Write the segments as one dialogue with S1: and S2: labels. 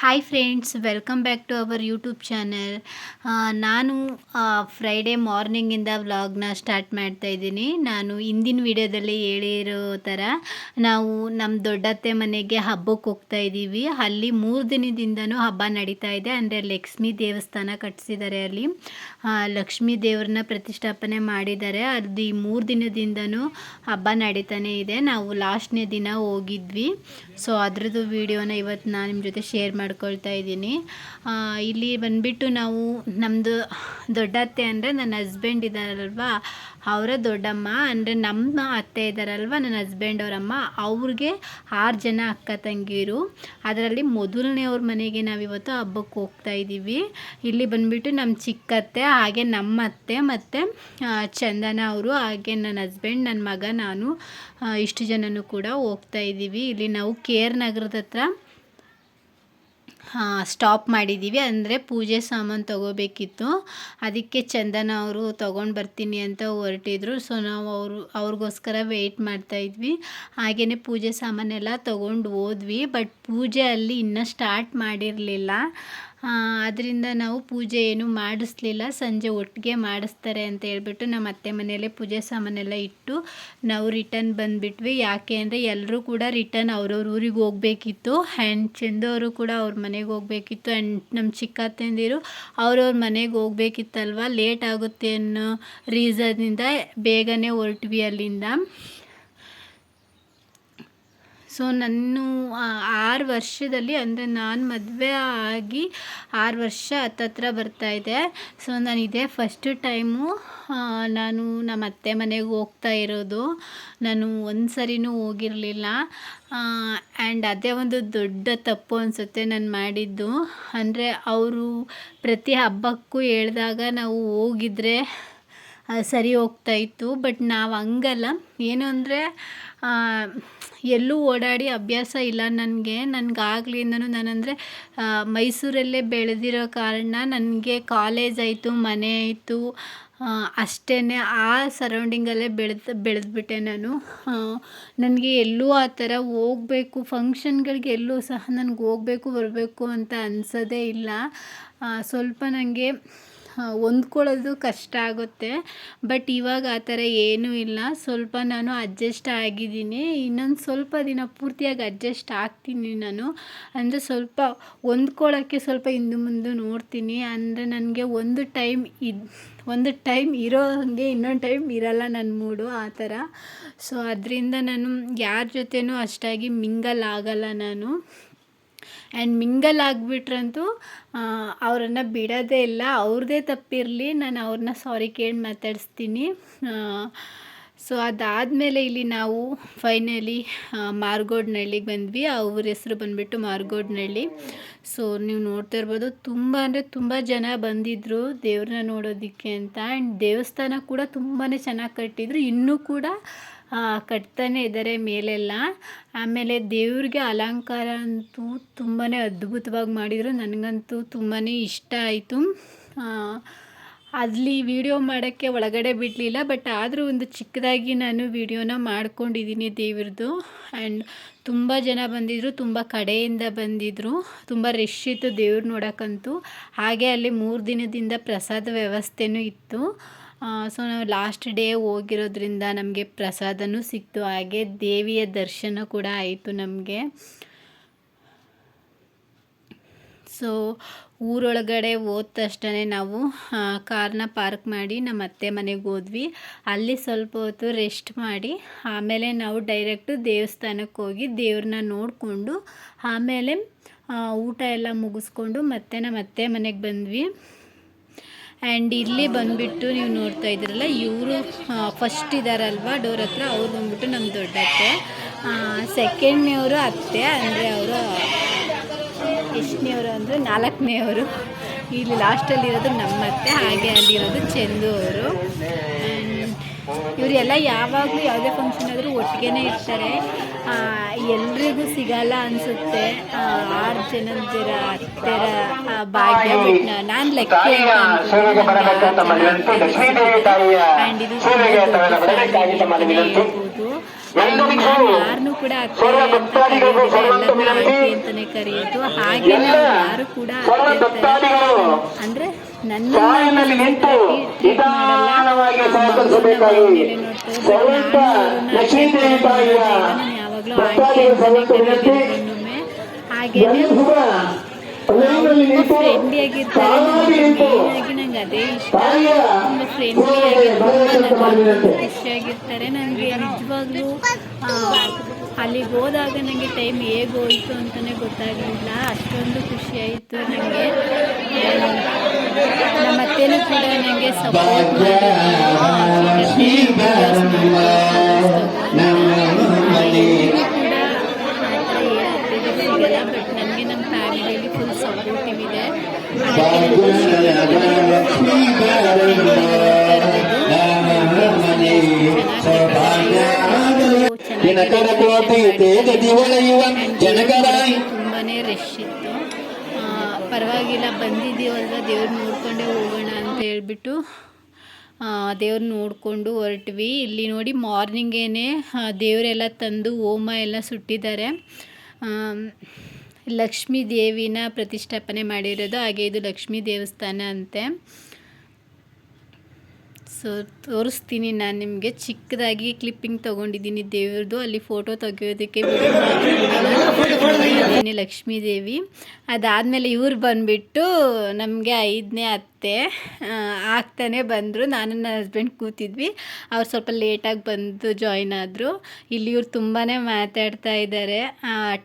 S1: Hi friends welcome back to our YouTube channel ನಾನು Friday ಮಾರ್ನಿಂಗಿಂದ ವ್ಲಾಗ್ನ ಸ್ಟಾರ್ಟ್ ಮಾಡ್ತಾ ಇದ್ದೀನಿ. ನಾನು ಇಂದಿನ ವಿಡಿಯೋದಲ್ಲಿ ಹೇಳಿರೋ ಥರ ನಾವು ನಮ್ಮ ದೊಡ್ಡತ್ತೆ ಮನೆಗೆ ಹಬ್ಬಕ್ಕೆ ಹೋಗ್ತಾ ಇದ್ದೀವಿ. ಅಲ್ಲಿ ಮೂರು ದಿನದಿಂದನೂ ಹಬ್ಬ ನಡೀತಾ ಇದೆ. ಅಂದರೆ ಲಕ್ಷ್ಮೀ ದೇವಸ್ಥಾನ ಕಟ್ಟಿಸಿದ್ದಾರೆ ಅಲ್ಲಿ. ಲಕ್ಷ್ಮೀ ದೇವ್ರನ್ನ ಪ್ರತಿಷ್ಠಾಪನೆ ಮಾಡಿದ್ದಾರೆ. ಅದು ಈ ಮೂರು ದಿನದಿಂದನೂ ಹಬ್ಬ ನಡೀತಾನೆ ಇದೆ. ನಾವು ಲಾಸ್ಟ್ನೇ ದಿನ ಹೋಗಿದ್ವಿ. ಸೊ ಅದ್ರದ್ದು ವಿಡಿಯೋನ ಇವತ್ತು ನಾನು ನಿಮ್ಮ ಜೊತೆ ಶೇರ್ ಮಾಡ್ಕೊಳ್ತಾ ಇದ್ದೀನಿ. ಇಲ್ಲಿ ಬಂದುಬಿಟ್ಟು ನಾವು ನಮ್ಮದು ದೊಡ್ಡತ್ತೆ ಅಂದರೆ ನನ್ನ ಹಸ್ಬೆಂಡ್ ಇದ್ದಾರಲ್ವಾ ಅವರ ದೊಡ್ಡಮ್ಮ ಅಂದರೆ ನಮ್ಮ ಅತ್ತೆ ಇದ್ದಾರಲ್ವ ನನ್ನ ಹಸ್ಬೆಂಡ್ ಅವರಮ್ಮ. ಅವ್ರಿಗೆ ಆರು ಜನ ಅಕ್ಕ ತಂಗಿರು. ಅದರಲ್ಲಿ ಮೊದಲನೇವ್ರ ಮನೆಗೆ ನಾವಿವತ್ತು ಹಬ್ಬಕ್ಕೆ ಹೋಗ್ತಾ ಇದ್ದೀವಿ ಇಲ್ಲಿ ಬಂದ್ಬಿಟ್ಟು ನಮ್ಮ ಚಿಕ್ಕತ್ತೆ, ಹಾಗೆ ನಮ್ಮ ಅತ್ತೆ ಮತ್ತು ಚಂದನ ಅವರು, ಹಾಗೆ ನನ್ನ ಹಸ್ಬೆಂಡ್ ನನ್ನ ಮಗ, ನಾನು ಇಷ್ಟು ಜನನೂ ಕೂಡ ಹೋಗ್ತಾ ಇದ್ದೀವಿ ಇಲ್ಲಿ ನಾವು ಕೆ ಆರ್ ನಗರದ ಹತ್ರ ಸ್ಟಾಪ್ ಮಾಡಿದ್ದೀವಿ ಅಂದರೆ ಪೂಜೆ ಸಾಮಾನು ತೊಗೋಬೇಕಿತ್ತು. ಅದಕ್ಕೆ ಚಂದನ ಅವರು ತೊಗೊಂಡು ಬರ್ತೀನಿ ಅಂತ ಹೊರಟಿದ್ರು. ಸೊ ನಾವು ಅವರು, ಅವ್ರಿಗೋಸ್ಕರ ವೆಯ್ಟ್ ಮಾಡ್ತಾ ಇದ್ವಿ. ಹಾಗೆಯೇ ಪೂಜೆ ಸಾಮಾನೆಲ್ಲ ತೊಗೊಂಡು ಹೋದ್ವಿ. ಬಟ್ ಪೂಜೆ ಅಲ್ಲಿ ಇನ್ನೂ ಸ್ಟಾರ್ಟ್ ಮಾಡಿರಲಿಲ್ಲ. ಅದರಿಂದ ನಾವು ಪೂಜೆ ಏನು ಮಾಡಿಸ್ಲಿಲ್ಲ. ಸಂಜೆ ಒಟ್ಟಿಗೆ ಮಾಡಿಸ್ತಾರೆ ಅಂತ ಹೇಳ್ಬಿಟ್ಟು ನಮ್ಮ ಅತ್ತೆ ಮನೆಯಲ್ಲೇ ಪೂಜೆ ಸಾಮಾನೆಲ್ಲ ಇಟ್ಟು ನಾವು ರಿಟರ್ನ್ ಬಂದುಬಿಟ್ವಿ. ಯಾಕೆ ಅಂದರೆ ಎಲ್ಲರೂ ಕೂಡ ರಿಟರ್ನ್ ಅವ್ರವ್ರ ಊರಿಗೆ ಹೋಗಬೇಕಿತ್ತು. ಆ್ಯಂಡ್ ಚಂದವರು ಕೂಡ ಅವ್ರ ಮನೆಗೆ ಹೋಗಬೇಕಿತ್ತು. ಆ್ಯಂಡ್ ನಮ್ಮ ಚಿಕ್ಕ ತಂದಿರು ಅವ್ರವ್ರ ಮನೆಗೆ ಹೋಗ್ಬೇಕಿತ್ತಲ್ವ? ಲೇಟ್ ಆಗುತ್ತೆ ಅನ್ನೋ ರೀಸನ್ನಿಂದ ಬೇಗನೆ ಹೊರಟ್ವಿ ಅಲ್ಲಿಂದ. ಸೊ ನಾನು ಆ, ಆರು ವರ್ಷದಲ್ಲಿ ಅಂದರೆ ನಾನು ಮದುವೆ ಆಗಿ ಆರು ವರ್ಷ ಹತ್ತತ್ರ ಬರ್ತಾ ಇದೆ. ಸೊ ನಾನು ಇದೇ ಫಸ್ಟ್ ಟೈಮು ನಾನು ನಮ್ಮ ಅತ್ತೆ ಮನೆಗೆ ಹೋಗ್ತಾ ಇರೋದು. ನಾನು ಒಂದು ಸರಿನೂ ಹೋಗಿರಲಿಲ್ಲ ಆ್ಯಂಡ್ ಅದೇ ಒಂದು ದೊಡ್ಡ ತಪ್ಪು ಅನಿಸುತ್ತೆ ನಾನು ಮಾಡಿದ್ದು. ಅಂದರೆ ಅವರು ಪ್ರತಿ ಹಬ್ಬಕ್ಕೂ ಹೇಳಿದಾಗ ನಾವು ಹೋಗಿದ್ರೆ ಸರಿ ಹೋಗ್ತಾ ಇತ್ತು. ಬಟ್ ನಾವು ಹಂಗಲ್ಲ. ಏನು ಅಂದರೆ ಎಲ್ಲೂ ಓಡಾಡಿ ಅಭ್ಯಾಸ ಇಲ್ಲ ನನಗೆ. ನನಗಾಗ್ಲಿಂದನೂ ನಾನಂದರೆ ಮೈಸೂರಲ್ಲೇ ಬೆಳೆದಿರೋ ಕಾರಣ ನನಗೆ ಕಾಲೇಜ್ ಆಯಿತು, ಮನೆ ಆಯಿತು ಅಷ್ಟೇ ಆ ಸರೌಂಡಿಂಗಲ್ಲೇ ಬೆಳೆದು, ಬೆಳೆದ್ಬಿಟ್ಟೆ ನಾನು. ನನಗೆ ಎಲ್ಲೂ ಆ ಥರ ಹೋಗಬೇಕು, ಫಂಕ್ಷನ್ಗಳಿಗೆ ಎಲ್ಲೂ ಸಹ ನನಗೆ ಹೋಗಬೇಕು, ಬರಬೇಕು ಅಂತ ಅನಿಸೋದೇ ಇಲ್ಲ. ಸ್ವಲ್ಪ ನನಗೆ ಹೊಂದ್ಕೊಳ್ಳೋದು ಕಷ್ಟ ಆಗುತ್ತೆ. ಬಟ್ ಇವಾಗ ಆ ಥರ ಏನೂ ಇಲ್ಲ. ಸ್ವಲ್ಪ ನಾನು ಅಡ್ಜಸ್ಟ್ ಆಗಿದ್ದೀನಿ. ಇನ್ನೊಂದು ಸ್ವಲ್ಪ ದಿನ ಪೂರ್ತಿಯಾಗಿ ಅಡ್ಜಸ್ಟ್ ಆಗ್ತೀನಿ ನಾನು. ಅಂದರೆ ಸ್ವಲ್ಪ ಹೊಂದ್ಕೊಳ್ಳೋಕ್ಕೆ ಸ್ವಲ್ಪ ಹಿಂದೆ ಮುಂದೆ ನೋಡ್ತೀನಿ. ಅಂದರೆ ನನಗೆ ಒಂದು ಟೈಮ್ ಇದು, ಒಂದು ಟೈಮ್ ಇರೋ ಹಾಗೆ ಇನ್ನೊಂದು ಟೈಮ್ ಇರಲ್ಲ ನನ್ನ ಮೂಡು ಆ ಥರ. ಸೊ ಅದರಿಂದ ನಾನು ಯಾರ ಜೊತೆನೂ ಅಷ್ಟಾಗಿ ಮಿಂಗಲ್ ಆಗಲ್ಲ ನಾನು. ಆ್ಯಂಡ್ ಮಿಂಗಲ್ ಆಗಿಬಿಟ್ರಂತೂ ಅವರನ್ನು ಬಿಡೋದೇ ಇಲ್ಲ. ಅವ್ರದ್ದೇ ತಪ್ಪಿರಲಿ, ನಾನು ಅವ್ರನ್ನ ಸಾರಿ ಕೇಳಿ ಮಾತಾಡಿಸ್ತೀನಿ. ಸೊ ಅದಾದಮೇಲೆ ಇಲ್ಲಿ ನಾವು ಫೈನಲಿ ಮಾರ್ಗೋಡ್ನಳ್ಳಿಗೆ ಬಂದ್ವಿ. ಅವ್ರ ಹೆಸರು ಬಂದುಬಿಟ್ಟು ಮಾರ್ಗೋಡ್ನಳ್ಳಿ. ಸೊ ನೀವು ನೋಡ್ತಾ ಇರ್ಬೋದು, ತುಂಬ ಅಂದರೆ ತುಂಬ ಜನ ಬಂದಿದ್ದರು ದೇವ್ರನ್ನ ನೋಡೋದಕ್ಕೆ ಅಂತ. ಆ್ಯಂಡ್ ದೇವಸ್ಥಾನ ಕೂಡ ತುಂಬಾ ಚೆನ್ನಾಗಿ ಕಟ್ಟಿದ್ರು. ಇನ್ನೂ ಕೂಡ ಕಟ್ತಾನೆ ಇದ್ದಾರೆ ಮೇಲೆಲ್ಲ. ಆಮೇಲೆ ದೇವ್ರಿಗೆ ಅಲಂಕಾರ ಅಂತೂ ತುಂಬಾ ಅದ್ಭುತವಾಗಿ ಮಾಡಿದರು. ನನಗಂತೂ ತುಂಬಾ ಇಷ್ಟ ಆಯಿತು. ಅಲ್ಲಿ ವಿಡಿಯೋ ಮಾಡೋಕ್ಕೆ ಒಳಗಡೆ ಬಿಡಲಿಲ್ಲ ಬಟ್ ಆದರೂ ಒಂದು ಚಿಕ್ಕದಾಗಿ ನಾನು ವಿಡಿಯೋನ ಮಾಡ್ಕೊಂಡಿದ್ದೀನಿ ದೇವ್ರದ್ದು. ಆ್ಯಂಡ್ ತುಂಬ ಜನ ಬಂದಿದ್ದರು ತುಂಬ ಕಡೆಯಿಂದ ಬಂದಿದ್ದರು ತುಂಬ ರಶ್ ಇತ್ತು ದೇವ್ರು ನೋಡೋಕ್ಕಂತೂ. ಹಾಗೆ ಅಲ್ಲಿ ಮೂರು ದಿನದಿಂದ ಪ್ರಸಾದ ವ್ಯವಸ್ಥೆನೂ ಇತ್ತು. ಸೊ ನಾವು ಲಾಸ್ಟ್ ಡೇ ಹೋಗಿರೋದ್ರಿಂದ ನಮಗೆ ಪ್ರಸಾದನೂ ಸಿಕ್ತು, ಹಾಗೆ ದೇವಿಯ ದರ್ಶನ ಕೂಡ ಆಯಿತು ನಮಗೆ. ಸೊ ಊರೊಳಗಡೆ ಹೋದ ತಕ್ಷಣ ನಾವು ಕಾರ್ನ ಪಾರ್ಕ್ ಮಾಡಿ ನಮ್ಮ ಅತ್ತೆ ಮನೆಗೆ ಹೋದ್ವಿ. ಅಲ್ಲಿ ಸ್ವಲ್ಪ ಹೊತ್ತು ರೆಸ್ಟ್ ಮಾಡಿ, ಆಮೇಲೆ ನಾವು ಡೈರೆಕ್ಟು ದೇವಸ್ಥಾನಕ್ಕೆ ಹೋಗಿ ದೇವ್ರನ್ನ ನೋಡಿಕೊಂಡು, ಆಮೇಲೆ ಊಟ ಎಲ್ಲ ಮುಗಿಸ್ಕೊಂಡು ಮತ್ತೆ ನಮ್ಮ ಅತ್ತೆ ಮನೆಗೆ ಬಂದ್ವಿ. ಆ್ಯಂಡ್ ಇಲ್ಲಿ ಬಂದುಬಿಟ್ಟು ನೀವು ನೋಡ್ತಾ ಇದ್ದೀರಲ್ಲ, ಇವರು ಫಸ್ಟ್ ಇದ್ದಾರಲ್ವ ಡೋರ್ ಹತ್ರ, ಅವ್ರು ಬಂದ್ಬಿಟ್ಟು ನಮ್ಮ ದೊಡ್ಡತ್ತೆ. ಸೆಕೆಂಡ್ನೇವರು ಅತ್ತೆ, ಅಂದರೆ ಅವರು, ಎಷ್ಟನೇವರು ಅಂದರೆ ನಾಲ್ಕನೇವರು. ಇಲ್ಲಿ ಲಾಸ್ಟಲ್ಲಿರೋದು ನಮ್ಮ ಅತ್ತೆ ಹಾಗೆ ಅಲ್ಲಿರೋದು ಚಂದು ಅವರು. ಇವರೆಲ್ಲ ಯಾವಾಗಲೂ ಯಾವುದೇ ಫಂಕ್ಷನ್ ಆದರೂ ಒಟ್ಟಿಗೆ ಇರ್ತಾರೆ. ಎಲ್ರಿಗೂ ಸಿಗಲ್ಲ ಅನಿಸುತ್ತೆ. ಆರು ಜನದಿರ ಅತ್ತರ ಆ, ಭಾಗ್ಯ ನಾನು ಲೆಕ್ಕ ಆ್ಯಂಡ್ ಇದು ಯಾರನ್ನೂ ಕೂಡ ಅತ್ತೆ ಅಂತ ಕರೆಯೋದಿಲ್ಲ ಎಲ್ಲರನ್ನೂ ಆಂಟಿ ಅಂತಲೇ ಕರೆಯೋದು. ಹಾಗೆ ನಾವು ಯಾರು ಕೂಡ ಅಂದರೆ ನನ್ನ
S2: ಮಾಡಲ್ಲ. ಸಹಕರಿಸಬೇಕಾಗಿ ಸ್ವಲ್ಪ ಲಕ್ಷ್ಮೀದೇವಿ ತಾಯಿಯ ಭಕ್ತಾದಿಗಳ ವಿನಂತಿ. ಎಲ್ಲರೂ ಕೂಡ ಲೈನಲ್ಲಿ ನಿಂತು ನಿಂತು ಮಾಡಿದಂತೆ
S1: ಖುಷಿಯಾಗಿರ್ತಾರೆ ನನಗೆ ನಿಜವಾಗ್ಲೂ ಅಲ್ಲಿಗೆ ಹೋದಾಗ ನನಗೆ ಟೈಮ್ ಹೇಗೆ ಹೋಯಿತು ಅಂತಲೇ ಗೊತ್ತಾಗಲಿಲ್ಲ. ಅಷ್ಟೊಂದು ಖುಷಿಯಾಯಿತು ನನಗೆ ನಮ್ಮ ಅತ್ತೆನೂ ನನಗೆ ಸಪೋರ್ಟ್ ಸಿಗಲ್ಲ ಬಟ್ ನನಗೆ ನಮ್ಮ ಫ್ಯಾಮಿಲಿಯಲ್ಲಿ ಫುಲ್ ಸಪೋರ್ಟಿವ್ ಇದೆ ತುಂಬಾನೇ ರಶ್ ಇತ್ತು. ಪರವಾಗಿಲ್ಲ, ಬಂದಿದ್ದೀವಲ್ವ? ದೇವ್ರು ನೋಡ್ಕೊಂಡೇ ಹೋಗೋಣ ಅಂತ ಹೇಳ್ಬಿಟ್ಟು ದೇವ್ರು ನೋಡಿಕೊಂಡು ಹೊರಟ್ವಿ. ಇಲ್ಲಿ ನೋಡಿ ಮಾರ್ನಿಂಗೇನೆ ದೇವರೆಲ್ಲ ತಂದು ಹೋಮ ಎಲ್ಲ ಸುಟ್ಟಿದ್ದಾರೆ. ಲಕ್ಷ್ಮೀ ದೇವಿನ ಪ್ರತಿಷ್ಠಾಪನೆ ಮಾಡಿರೋದು ಹಾಗೆ ಇದು ಲಕ್ಷ್ಮೀ ದೇವಸ್ಥಾನ ಅಂತೆ. ಸೊ ತೋರಿಸ್ತೀನಿ ನಾನು ನಿಮಗೆ. ಚಿಕ್ಕದಾಗಿ ಕ್ಲಿಪ್ಪಿಂಗ್ ತೊಗೊಂಡಿದ್ದೀನಿ ದೇವ್ರದ್ದು. ಅಲ್ಲಿ ಫೋಟೋ ತೆಗಿಯೋದಕ್ಕೆ ಲಕ್ಷ್ಮೀ ದೇವಿ. ಅದಾದಮೇಲೆ ಇವ್ರು ಬಂದುಬಿಟ್ಟು ನಮಗೆ ಐದನೇ ಅತ್ತೆ ಆ, ಆಗ್ತಾನೆ ಬಂದರು. ನಾನು ನನ್ನ ಹಸ್ಬೆಂಡ್ ಕೂತಿದ್ವಿ. ಅವ್ರು ಸ್ವಲ್ಪ ಲೇಟಾಗಿ ಬಂದು ಜಾಯ್ನ್ ಆದರು. ಇಲ್ಲಿ ಇವ್ರು ತುಂಬಾ ಮಾತಾಡ್ತಾ ಇದ್ದಾರೆ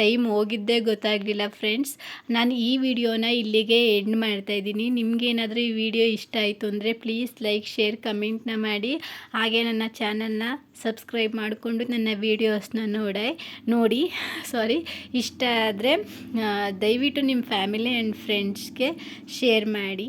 S1: ಟೈಮ್ ಹೋಗಿದ್ದೇ ಗೊತ್ತಾಗಲಿಲ್ಲ ಫ್ರೆಂಡ್ಸ್ ನಾನು ಈ ವಿಡಿಯೋನ ಇಲ್ಲಿಗೆ ಎಂಡ್ ಮಾಡ್ತಾ ಇದ್ದೀನಿ. ನಿಮಗೇನಾದರೂ ಈ ವಿಡಿಯೋ ಇಷ್ಟ ಆಯಿತು ಅಂದರೆ ಪ್ಲೀಸ್ ಲೈಕ್ ಶೇರ್ ಕಮೆಂಟ್ನ ಮಾಡಿ. ಹಾಗೆ ನನ್ನ ಚಾನಲ್ನ ಸಬ್ಸ್ಕ್ರೈಬ್ ಮಾಡಿಕೊಂಡು ನನ್ನ ವೀಡಿಯೋಸ್ನ ನೋಡ ನೋಡಿ. ಸಾರಿ ಇಷ್ಟ ಆದರೆ ದಯವಿಟ್ಟು ನಿಮ್ಮ ಫ್ಯಾಮಿಲಿ ಆ್ಯಂಡ್ ಫ್ರೆಂಡ್ಸ್ಗೆ ಶೇರ್ ಮಾಡಿ.